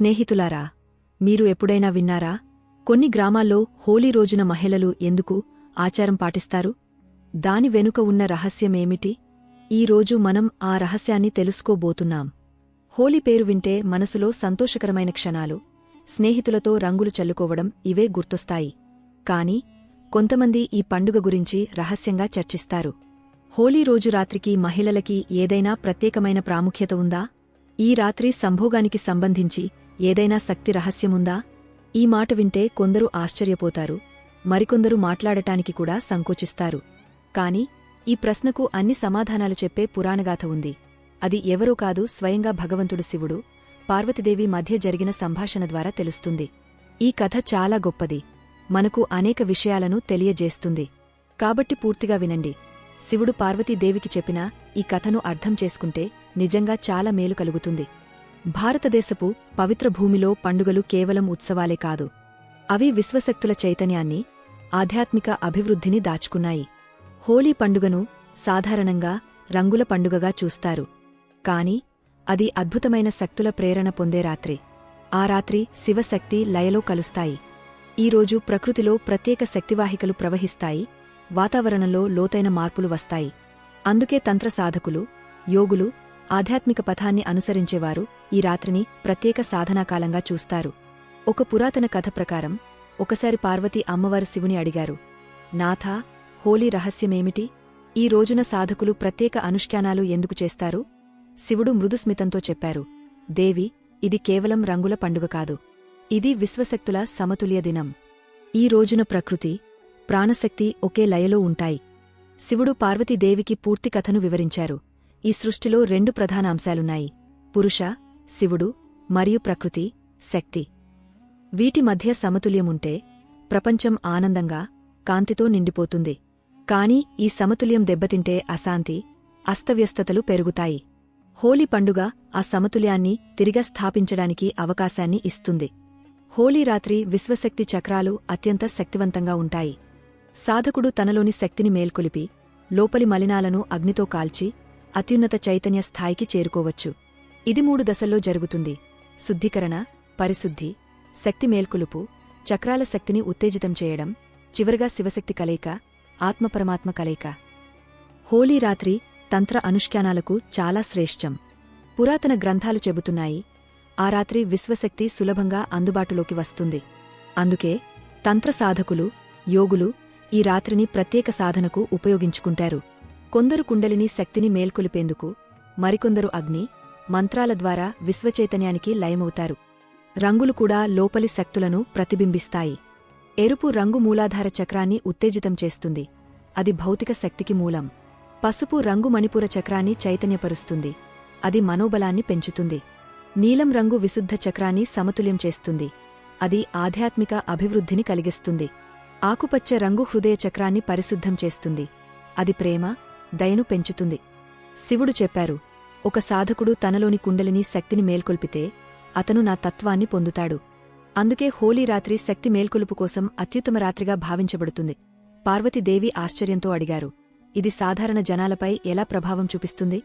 స్నేహితులారా మీరు ఎప్పుడైనా విన్నారా? కొన్ని గ్రామాల్లో హోలీ రోజున మహిళలు ఎందుకు ఆచారం పాటిస్తారు? దాని వెనుక ఉన్న రహస్యమేమిటి ఈ రోజు మనం ఆ రహస్యాన్ని తెలుసుకోబోతున్నాం. హోలీ పేరు వింటే మనసులో సంతోషకరమైన క్షణాలు స్నేహితులతో రంగులు చల్లుకోవడం ఇవే గుర్తొస్తాయి. కాని కొంతమంది ఈ పండుగ గురించి రహస్యంగా చర్చిస్తారు. హోలీ రోజు రాత్రికి మహిళలకి ఏదైనా ప్రత్యేకమైన ప్రాముఖ్యత ఉందా? ఈ రాత్రి సంభోగానికి సంబంధించి ఏదైనా శక్తి రహస్యముందా? ఈ మాట వింటే కొందరు ఆశ్చర్యపోతారు. మరికొందరు మాట్లాడటానికి కూడా సంకోచిస్తారు. కాని ఈ ప్రశ్నకు అన్ని సమాధానాలు చెప్పే పురాణగాథ ఉంది. అది ఎవరూ కాదు స్వయంగా భగవంతుడు శివుడు పార్వతీదేవి మధ్య జరిగిన సంభాషణ ద్వారా తెలుస్తుంది. ఈ కథ చాలా గొప్పది. మనకు అనేక విషయాలను తెలియజేస్తుంది. కాబట్టి పూర్తిగా వినండి. శివుడు పార్వతీదేవికి చెప్పిన ఈ కథను అర్థం చేసుకుంటే నిజంగా చాలా మేలు కలుగుతుంది. భారతదేశపు పవిత్ర భూమిలో పండుగలు కేవలం ఉత్సవాలే కాదు అవి విశ్వశక్తుల చైతన్యాన్ని ఆధ్యాత్మిక అభివృద్ధిని దాచుకున్నాయి. హోలీ పండుగను సాధారణంగా రంగుల పండుగగా చూస్తారు. కాని అది అద్భుతమైన శక్తుల ప్రేరణ పొందే రాత్రి. ఆ రాత్రి శివశక్తి లయలో కలుస్తాయి. ఈరోజు ప్రకృతిలో ప్రత్యేక శక్తివాహికలు ప్రవహిస్తాయి వాతావరణంలో లోతైన మార్పులు వస్తాయి. అందుకే తంత్ర సాధకులు యోగులు ఆధ్యాత్మిక పథాన్ని అనుసరించేవారు ఈ రాత్రిని ప్రత్యేక సాధనాకాలంగా చూస్తారు. ఒక పురాతన కథ ప్రకారం ఒకసారి పార్వతి అమ్మవారు శివుని అడిగారు నాథా హోలీ రహస్యమేమిటి? ఈ రోజున సాధకులు ప్రత్యేక అనుష్ఠానాలు ఎందుకు చేస్తారు? శివుడు మృదుస్మితంతో చెప్పారు దేవి ఇది కేవలం రంగుల పండుగ కాదు. ఇది విశ్వశక్తుల సమతుల్య దినం. ఈ రోజున ప్రకృతి ప్రాణశక్తి ఒకే లయలో ఉంటాయి. శివుడు పార్వతీదేవికి పూర్తి కథను వివరించారు. ఈ సృష్టిలో రెండు ప్రధాన అంశాలున్నాయి పురుష శివుడు మరియు ప్రకృతి శక్తి. వీటి మధ్య సమతుల్యముంటే ప్రపంచం ఆనందంగా కాంతితో నిండిపోతుంది. కాని ఈ సమతుల్యం దెబ్బతింటే అశాంతి అస్తవ్యస్తతలు పెరుగుతాయి. హోలీ పండుగ ఆ సమతుల్యాన్ని తిరిగా స్థాపించడానికి అవకాశాన్ని ఇస్తుంది. హోలీ రాత్రి విశ్వశక్తి చక్రాలు అత్యంత శక్తివంతంగా ఉంటాయి. సాధకుడు తనలోని శక్తిని మేల్కొలిపి లోపలి మలినాలను అగ్నితో కాల్చి అత్యున్నత చైతన్య స్థాయికి చేరుకోవచ్చు. ఇది మూడు దశల్లో జరుగుతుంది. శుద్ధీకరణ పరిశుద్ధి శక్తి మేల్కొలుపు చక్రాల శక్తిని ఉత్తేజితం చేయడం చివరగా శివశక్తి కలయిక ఆత్మపరమాత్మ కలయిక. హోలీ రాత్రి తంత్ర అనుష్ఠానాలకు చాలా శ్రేష్టం. పురాతన గ్రంథాలు చెబుతున్నాయి ఆ రాత్రి విశ్వశక్తి సులభంగా అందుబాటులోకి వస్తుంది. అందుకే తంత్ర సాధకులు యోగులు ఈ రాత్రిని ప్రత్యేక సాధనకు ఉపయోగించుకుంటారు. కొందరు కుండలిని శక్తిని మేల్కొలిపేందుకు మరికొందరు అగ్ని మంత్రాల ద్వారా విశ్వచైతన్యానికి లయమవుతారు. రంగులు కూడా లోపలి శక్తులను ప్రతిబింబిస్తాయి. ఎరుపు రంగు మూలాధార చక్రాన్ని ఉత్తేజితం చేస్తుంది. అది భౌతిక శక్తికి మూలం. పసుపు రంగు మణిపుర చక్రాన్ని చైతన్యపరుస్తుంది. అది మనోబలాన్ని పెంచుతుంది. నీలం రంగు విశుద్ధ చక్రాన్ని సమతుల్యం చేస్తుంది. అది ఆధ్యాత్మిక అభివృద్ధిని కలిగిస్తుంది. ఆకుపచ్చ రంగు హృదయ చక్రాన్ని పరిశుద్ధం చేస్తుంది. అది ప్రేమ దయను పెంచుతుంది. శివుడు చెప్పారు ఒక సాధకుడు తనలోని కుండలిని శక్తిని మేల్కొల్పితే అతను నా తత్వాన్ని పొందుతాడు. అందుకే హోలీ రాత్రి శక్తి మేల్కొలుపు కోసం అత్యుత్తమ రాత్రిగా భావించబడుతుంది. పార్వతీదేవి ఆశ్చర్యంతో అడిగారు ఇది సాధారణ జనాలపై ఎలా ప్రభావం చూపిస్తుంది?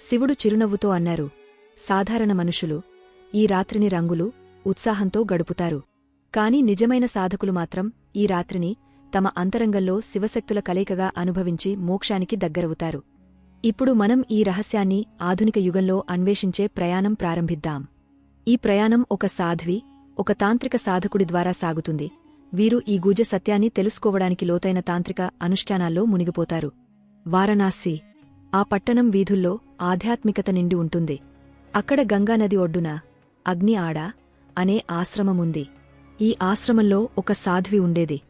శివుడు చిరునవ్వుతో అన్నారు సాధారణ మనుషులు ఈ రాత్రిని రంగులు ఉత్సాహంతో గడుపుతారు. కాని నిజమైన సాధకులు మాత్రం ఈ రాత్రిని తమ అంతరంగంలో శివశక్తుల కలయికగా అనుభవించి మోక్షానికి దగ్గరవుతారు. ఇప్పుడు మనం ఈ రహస్యాన్ని ఆధునిక యుగంలో అన్వేషించే ప్రయాణం ప్రారంభిద్దాం. ఈ ప్రయాణం ఒక సాధ్వి ఒక తాంత్రిక సాధకుడి ద్వారా సాగుతుంది. వీరు ఈ గుజ సత్యాన్ని తెలుసుకోవడానికి లోతైన తాంత్రిక అనుష్ఠానాల్లో మునిగిపోతారు. వారణాసి. ఆ పట్టణం వీధుల్లో ఆధ్యాత్మికత నిండి ఉంటుంది. అక్కడ గంగానది ఒడ్డున అగ్ని ఆడ అనే ఆశ్రమముంది. ఈ ఆశ్రమంలో ఒక సాధ్వి ఉండేది.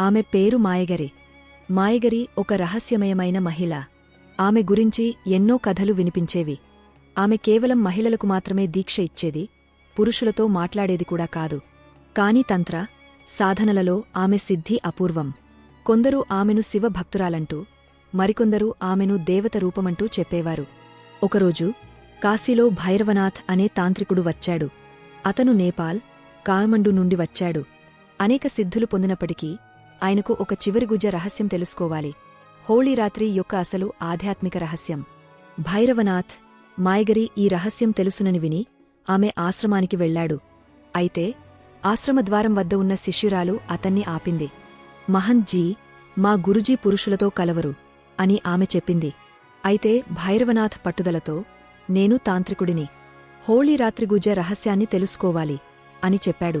ఆమె పేరు మాయగరి. మాయగరి ఒక రహస్యమయమైన మహిళ. ఆమె గురించి ఎన్నో కథలు వినిపించేవి. ఆమె కేవలం మహిళలకు మాత్రమే దీక్ష ఇచ్చేది పురుషులతో మాట్లాడేది కూడా కాదు. కాని తంత్ర సాధనలలో ఆమె సిద్ధి అపూర్వం. కొందరు ఆమెను శివభక్తురాలంటూ మరికొందరు ఆమెను దేవత రూపమంటూ చెప్పేవారు. ఒకరోజు కాశీలో భైరవనాథ్ అనే తాంత్రికుడు వచ్చాడు. అతను నేపాల్ కాయమండు నుండి వచ్చాడు. అనేక సిద్ధులు పొందినప్పటికీ ఆయనకు ఒక చివరి గుజ రహస్యం తెలుసుకోవాలి. హోళీ రాత్రి యొక్క అసలు ఆధ్యాత్మిక రహస్యం. భైరవనాథ్ మాయగరి ఈ రహస్యం తెలుసునని విని ఆమె ఆశ్రమానికి వెళ్ళాడు. అయితే ఆశ్రమద్వారం వద్ద ఉన్న శిష్యురాలు అతన్ని ఆపింది. మహంత్ జీ మా గురుజీ పురుషులతో కలవరు అని ఆమె చెప్పింది. అయితే భైరవనాథ్ పట్టుదలతో నేను తాంత్రికుడిని హోళీ రాత్రి గుజ రహస్యాన్ని తెలుసుకోవాలి అని చెప్పాడు.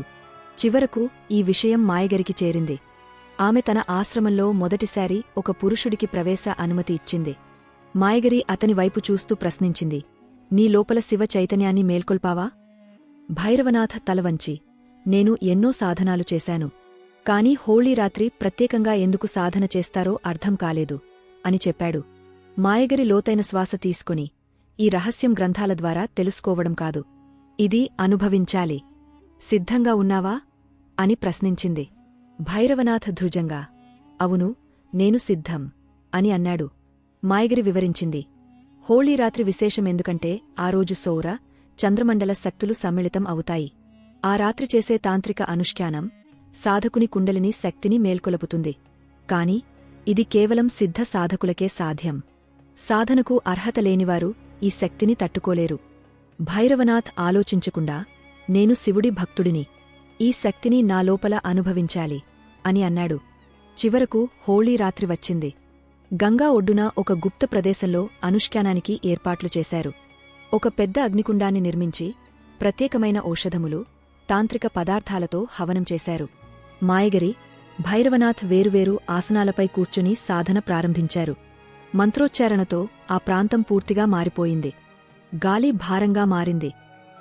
చివరకు ఈ విషయం మాయగరికి చేరింది. ఆమె తన ఆశ్రమంలో మొదటిసారి ఒక పురుషుడికి ప్రవేశ అనుమతి ఇచ్చింది. మాయగరి అతని వైపు చూస్తూ ప్రశ్నించింది. నీ లోపల శివ చైతన్యాన్ని మేల్కొల్పావా? భైరవనాథ తలవంచి నేను ఎన్నో సాధనాలు చేశాను. కాని హోళీ రాత్రి ప్రత్యేకంగా ఎందుకు సాధన చేస్తారో అర్థం కాలేదు అని చెప్పాడు. మాయగరి లోతైన శ్వాస తీసుకుని ఈ రహస్యం గ్రంథాల ద్వారా తెలుసుకోవడం కాదు. ఇది అనుభవించాలి. సిద్ధంగా ఉన్నావా? అని ప్రశ్నించింది. భైరవనాథ ధృజంగా అవును నేను సిద్ధం అని అన్నాడు. మాయగిరి వివరించింది. హోళీ రాత్రి విశేషమెందుకంటే ఆ రోజు సౌర చంద్రమండల శక్తులు సమ్మిళితం అవుతాయి. ఆ రాత్రి చేసే తాంత్రిక అనుష్ఠానం సాధకుని కుండలిని శక్తిని మేల్కొలుపుతుంది. కాని ఇది కేవలం సిద్ధ సాధకులకే సాధ్యం. సాధనకు అర్హత లేనివారు ఈ శక్తిని తట్టుకోలేరు. భైరవనాథ్ ఆలోచించకుండా నేను శివుడి భక్తుడిని ఈ శక్తిని నా లోపల అనుభవించాలి అని అన్నాడు. చివరకు హోళీ రాత్రి వచ్చింది. గంగా ఒడ్డున ఒక గుప్త ప్రదేశంలో అనుష్ఠానానికి ఏర్పాట్లు చేశారు. ఒక పెద్ద అగ్నికుండాన్ని నిర్మించి ప్రత్యేకమైన ఔషధములు తాంత్రిక పదార్థాలతో హవనం చేశారు. మాయగరి భైరవనాథ్ వేరువేరు ఆసనాలపై కూర్చుని సాధన ప్రారంభించారు. మంత్రోచ్చారణతో ఆ ప్రాంతం పూర్తిగా మారిపోయింది. గాలి భారంగా మారింది.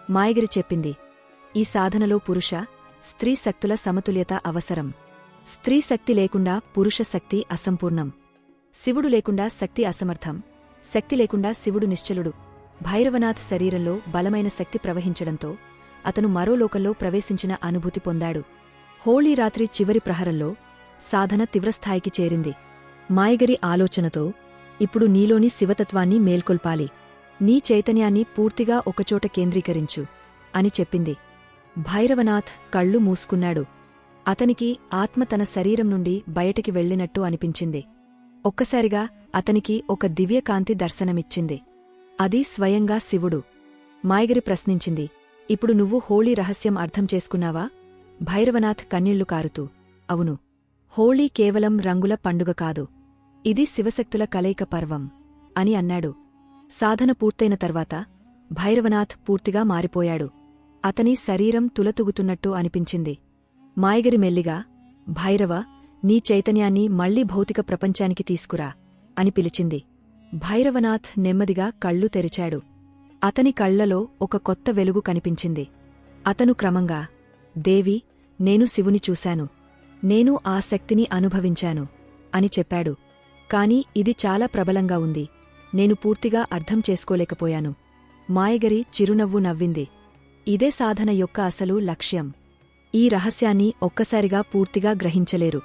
మాయగిరి చెప్పింది ఈ సాధనలో పురుష స్త్రీ శక్తుల సమతుల్యత అవసరం. స్త్రీ శక్తి లేకుండా పురుష శక్తి అసంపూర్ణం. శివుడు లేకుండా శక్తి అసమర్థం. శక్తి లేకుండా శివుడు నిశ్చలుడు. భైరవనాథ్ శరీరంలో బలమైన శక్తి ప్రవహించడంతో అతను మరో లోకంలో ప్రవేశించిన అనుభూతి పొందాడు. హోళీ రాత్రి చివరి ప్రహరంలో సాధన తీవ్రస్థాయికి చేరింది. మాయగరి ఆలోచనతో ఇప్పుడు నీలోని శివతత్వాన్ని మేల్కొల్పాలి. నీ చైతన్యాన్ని పూర్తిగా ఒకచోట కేంద్రీకరించు అని చెప్పింది. భైరవనాథ్ కళ్ళు మూసుకున్నాడు. అతనికి ఆత్మ తన శరీరం నుండి బయటికి వెళ్ళినట్టు అనిపించింది. ఒక్కసారిగా అతనికి ఒక దివ్యకాంతి దర్శనమిచ్చింది. అది స్వయంగా శివుడు. మాయగిరి ప్రశ్నించింది ఇప్పుడు నువ్వు హోళీ రహస్యం అర్థం చేసుకున్నావా? భైరవనాథ్ కన్నీళ్ళు కారుతూ అవును. హోళీ కేవలం రంగుల పండుగ కాదు. ఇది శివశక్తుల కలయిక పర్వం అని అన్నాడు. సాధన పూర్తయిన తర్వాత భైరవనాథ్ పూర్తిగా మారిపోయాడు. అతని శరీరం తులతుగుతున్నట్టు అనిపించింది. మాయగిరి మెల్లిగా భైరవ నీ చైతన్యాన్ని మళ్ళీ భౌతిక ప్రపంచానికి తీసుకురా అని పిలిచింది. భైరవనాథ్ నెమ్మదిగా కళ్ళు తెరిచాడు. అతని కళ్ళలో ఒక కొత్త వెలుగు కనిపించింది. అతను క్రమంగా దేవి నేను శివుని చూశాను. నేను ఆ శక్తిని అనుభవించాను అని చెప్పాడు. కాని ఇది చాలా ప్రబలంగా ఉంది. నేను పూర్తిగా అర్థం చేసుకోలేకపోయాను. మాయగరి చిరునవ్వు నవ్వింది. ఇదే సాధన యొక్క అసలు లక్ష్యం. ఈ రహస్యాన్ని ఒక్కసారిగా పూర్తిగా గ్రహించలేరు.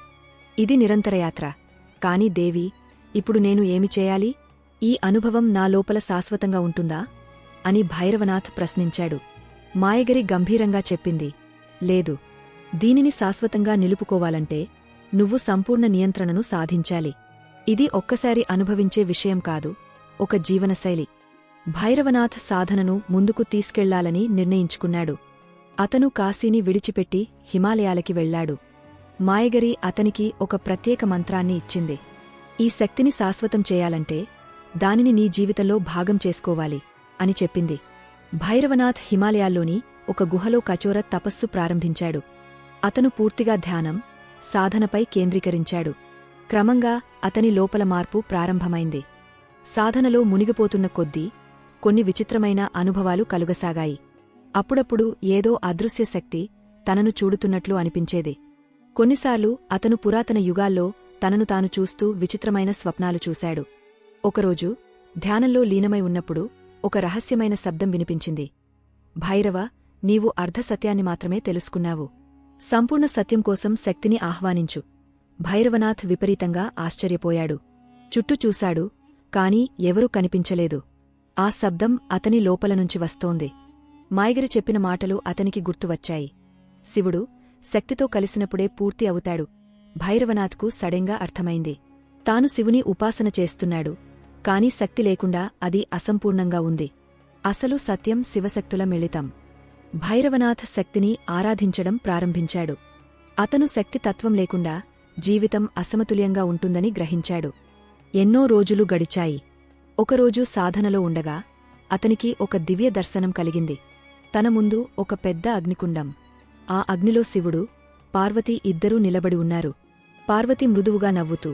ఇది నిరంతరయాత్ర కాని దేవి ఇప్పుడు నేను ఏమి చేయాలి? ఈ అనుభవం నా లోపల శాశ్వతంగా ఉంటుందా? అని భైరవనాథ్ ప్రశ్నించాడు. మాయగరి గంభీరంగా చెప్పింది. లేదు. దీనిని శాశ్వతంగా నిలుపుకోవాలంటే నువ్వు సంపూర్ణ నియంత్రణను సాధించాలి. ఇది ఒక్కసారి అనుభవించే విషయం కాదు. ఒక జీవనశైలి. భైరవనాథ్ సాధనను ముందుకు తీసుకెళ్ళాలని నిర్ణయించుకున్నాడు. అతను కాశీని విడిచిపెట్టి హిమాలయాలకి వెళ్ళాడు మాయగరి అతనికి ఒక ప్రత్యేక మంత్రాన్ని ఇచ్చింది. ఈ శక్తిని శాశ్వతం చేయాలంటే దానిని నీ జీవితంలో భాగం చేసుకోవాలి అని చెప్పింది. భైరవనాథ్ హిమాలయాల్లోని ఒక గుహలో కచోర తపస్సు ప్రారంభించాడు. అతను పూర్తిగా ధ్యానం సాధనపై కేంద్రీకరించాడు. క్రమంగా అతని లోపల మార్పు ప్రారంభమైంది. సాధనలో మునిగిపోతున్న కొద్దీ కొన్ని విచిత్రమైన అనుభవాలు కలుగసాగాయి. అప్పుడప్పుడు ఏదో అదృశ్య శక్తి తనను చూడుతున్నట్లు అనిపించేది. కొన్నిసార్లు అతను పురాతన యుగాల్లో తనను తాను చూస్తూ విచిత్రమైన స్వప్నాలు చూశాడు. ఒకరోజు ధ్యానంలో లీనమై ఉన్నప్పుడు ఒక రహస్యమైన శబ్దం వినిపించింది. భైరవ నీవు అర్ధసత్యాన్ని మాత్రమే తెలుసుకున్నావు. సంపూర్ణ సత్యం కోసం శక్తిని ఆహ్వానించు. భైరవనాథ్ విపరీతంగా ఆశ్చర్యపోయాడు. చుట్టూ చూశాడు కాని ఎవరూ కనిపించలేదు. ఆ శబ్దం అతని లోపలనుంచి వస్తోంది. మాయగిరి చెప్పిన మాటలు అతనికి గుర్తువచ్చాయి శివుడు శక్తితో కలిసినప్పుడే పూర్తి అవుతాడు. భైరవనాథ్కు సడెంగా అర్థమైంది. తాను శివుని ఉపాసన చేస్తున్నాడు. కాని శక్తి లేకుండా అది అసంపూర్ణంగా ఉంది. అసలు సత్యం శివశక్తుల మిళితం. భైరవనాథ్ శక్తిని ఆరాధించడం ప్రారంభించాడు. అతను శక్తి తత్వం లేకుండా జీవితం అసమతుల్యంగా ఉంటుందని గ్రహించాడు. ఎన్నో రోజులు గడిచాయి. ఒకరోజు సాధనలో ఉండగా అతనికి ఒక దివ్య దర్శనం కలిగింది. తన ముందు ఒక పెద్ద అగ్నికుండం. ఆ అగ్నిలో శివుడు పార్వతి ఇద్దరూ నిలబడి ఉన్నారు. పార్వతి మృదువుగా నవ్వుతూ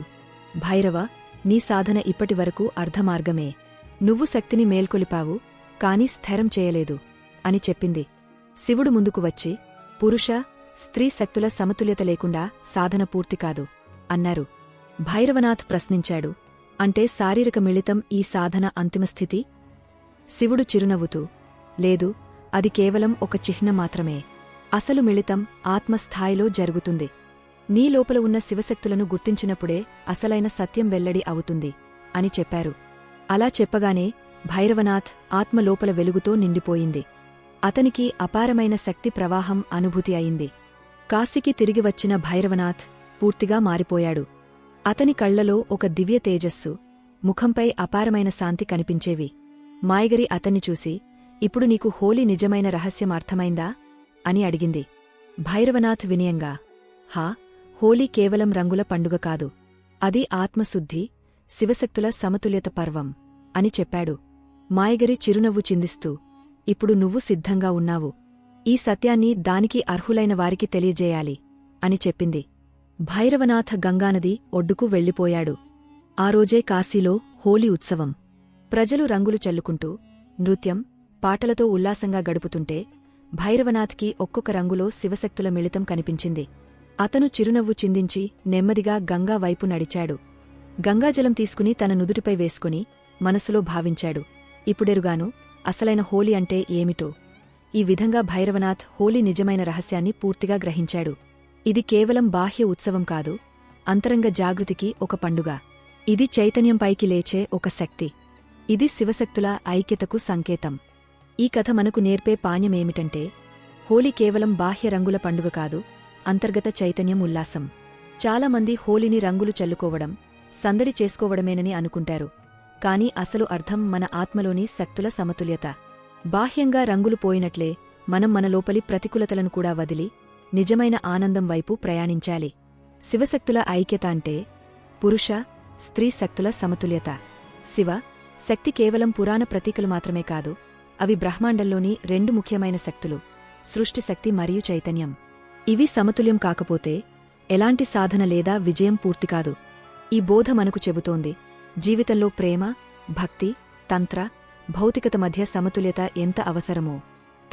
భైరవ నీ సాధన ఇప్పటివరకు అర్ధమార్గమే. నువ్వు శక్తిని మేల్కొలిపావు కాని స్థిరం చేయలేదు అని చెప్పింది. శివుడు ముందుకు వచ్చి పురుష స్త్రీ శక్తుల సమతుల్యత లేకుండా సాధన పూర్తి కాదు అన్నారు. భైరవనాథ్ ప్రశ్నించాడు అంటే శారీరక మిళితం ఈ సాధన అంతిమస్థితి శివుడు చిరునవ్వుతూ లేదు అది కేవలం ఒక చిహ్నం మాత్రమే. అసలు మిళితం ఆత్మస్థాయిలో జరుగుతుంది. నీ లోపల ఉన్న శివశక్తులను గుర్తించినప్పుడే అసలైన సత్యం వెల్లడి అవుతుంది అని చెప్పారు. అలా చెప్పగానే భైరవనాథ్ ఆత్మలోపల వెలుగుతో నిండిపోయింది. అతనికి అపారమైన శక్తి ప్రవాహం అనుభూతి అయింది. కాశీకి తిరిగి వచ్చిన భైరవనాథ్ పూర్తిగా మారిపోయాడు. అతని కళ్ళలో ఒక దివ్య తేజస్సు ముఖంపై అపారమైన శాంతి కనిపించేవి. మాయగరి అతన్ని చూసి ఇప్పుడు నీకు హోలీ నిజమైన రహస్యం అర్థమైందా? అని అడిగింది. భైరవనాథ్ వినయంగా హా హోలీ కేవలం రంగుల పండుగ కాదు అది ఆత్మశుద్ధి శివశక్తుల సమతుల్యత పర్వం అని చెప్పాడు. మాయగరి చిరునవ్వు చిందిస్తూ ఇప్పుడు నువ్వు సిద్ధంగా ఉన్నావు ఈ సత్యాన్ని దానికి అర్హులైన వారికి తెలియజేయాలి అని చెప్పింది. భైరవనాథ గంగానది ఒడ్డుకు వెళ్ళిపోయాడు. ఆ రోజే కాశీలో హోలీ ఉత్సవం. ప్రజలు రంగులు చల్లుకుంటూ నృత్యం పాటలతో ఉల్లాసంగా గడుపుతుంటే భైరవనాథ్కి ఒక్కొక్క రంగులో శివశక్తుల మిళితం కనిపించింది. అతను చిరునవ్వు చిందించి నెమ్మదిగా గంగా వైపు నడిచాడు. గంగాజలం తీసుకుని తన నుదుటిపై వేసుకుని మనసులో భావించాడు. ఇప్పుడెరుగాను అసలైన హోలీ అంటే ఏమిటో? ఈ విధంగా భైరవనాథ్ హోలీ నిజమైన రహస్యాన్ని పూర్తిగా గ్రహించాడు. ఇది కేవలం బాహ్య ఉత్సవం కాదు అంతరంగ జాగృతికి ఒక పండుగ. ఇది చైతన్యం పైకి లేచే ఒక శక్తి. ఇది శివశక్తుల ఐక్యతకు సంకేతం. ఈ కథ మనకు నేర్పే పాణ్యమేమిటంటే హోలీ కేవలం బాహ్య రంగుల పండుగ కాదు అంతర్గత చైతన్యం ఉల్లాసం. చాలామంది హోలీని రంగులు చల్లుకోవడం సందడి చేసుకోవడమేనని అనుకుంటారు. కాని అసలు అర్థం మన ఆత్మలోని శక్తుల సమతుల్యత. బాహ్యంగా రంగులు పోయినట్లే మనం మన లోపలి ప్రతికూలతలను కూడా వదిలి నిజమైన ఆనందం వైపు ప్రయాణించాలి. శివశక్తుల ఐక్యత అంటే పురుష స్త్రీ శక్తుల సమతుల్యత. శివ శక్తి కేవలం పురాణ ప్రతీకలు మాత్రమే కాదు అవి బ్రహ్మాండంలోని రెండు ముఖ్యమైన శక్తులు సృష్టి శక్తి మరియు చైతన్యం. ఇవి సమతుల్యం కాకపోతే ఎలాంటి సాధన లేదా విజయం పూర్తికాదు ఈ బోధ మనకు చెబుతోంది జీవితంలో ప్రేమ భక్తి తంత్ర భౌతికత మధ్య సమతుల్యత ఎంత అవసరమో.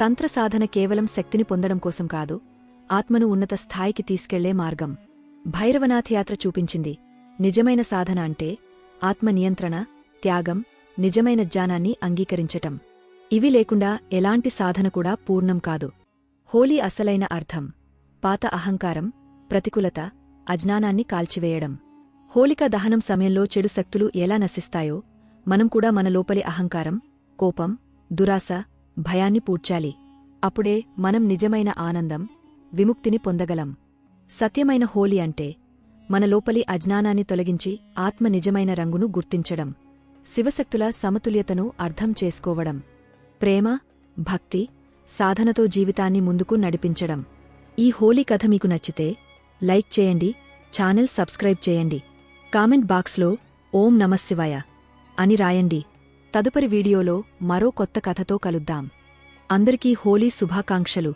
తంత్ర సాధన కేవలం శక్తిని పొందడం కోసం కాదు ఆత్మను ఉన్నత స్థాయికి తీసుకెళ్ళే మార్గం. భైరవనాథ్ యాత్ర చూపించింది. నిజమైన సాధన అంటే ఆత్మ నియంత్రణ త్యాగం నిజమైన జ్ఞానాన్ని అంగీకరించటం. ఇవి లేకుండా ఎలాంటి సాధన కూడా పూర్ణం కాదు. హోలీ అసలైన అర్థం. పాత అహంకారం ప్రతికూలత అజ్ఞానాన్ని కాల్చివేయడం. హోలిక దహనం సమయంలో చెడు శక్తులు ఎలా నశిస్తాయో మనం కూడా మన లోపలి అహంకారం కోపం దురాశ భయాన్ని పూడ్చాలి. అప్పుడే మనం నిజమైన ఆనందం విముక్తిని పొందగలం. సత్యమైన హోలీ అంటే మన లోపలి అజ్ఞానాన్ని తొలగించి ఆత్మ నిజమైన రంగును గుర్తించడం శివశక్తుల సమతుల్యతను అర్థం చేసుకోవడం ప్రేమ భక్తి సాధనతో జీవితాన్ని ముందుకు నడిపించడం. ఈ హోలీ కథ మీకు నచ్చితే లైక్ చేయండి ఛానల్ సబ్స్క్రైబ్ చేయండి. కామెంట్ బాక్స్లో ఓం నమశివాయ అని రాయండి. తదుపరి వీడియోలో మరో కొత్త కథతో కలుద్దాం. అందరికీ హోలీ శుభాకాంక్షలు.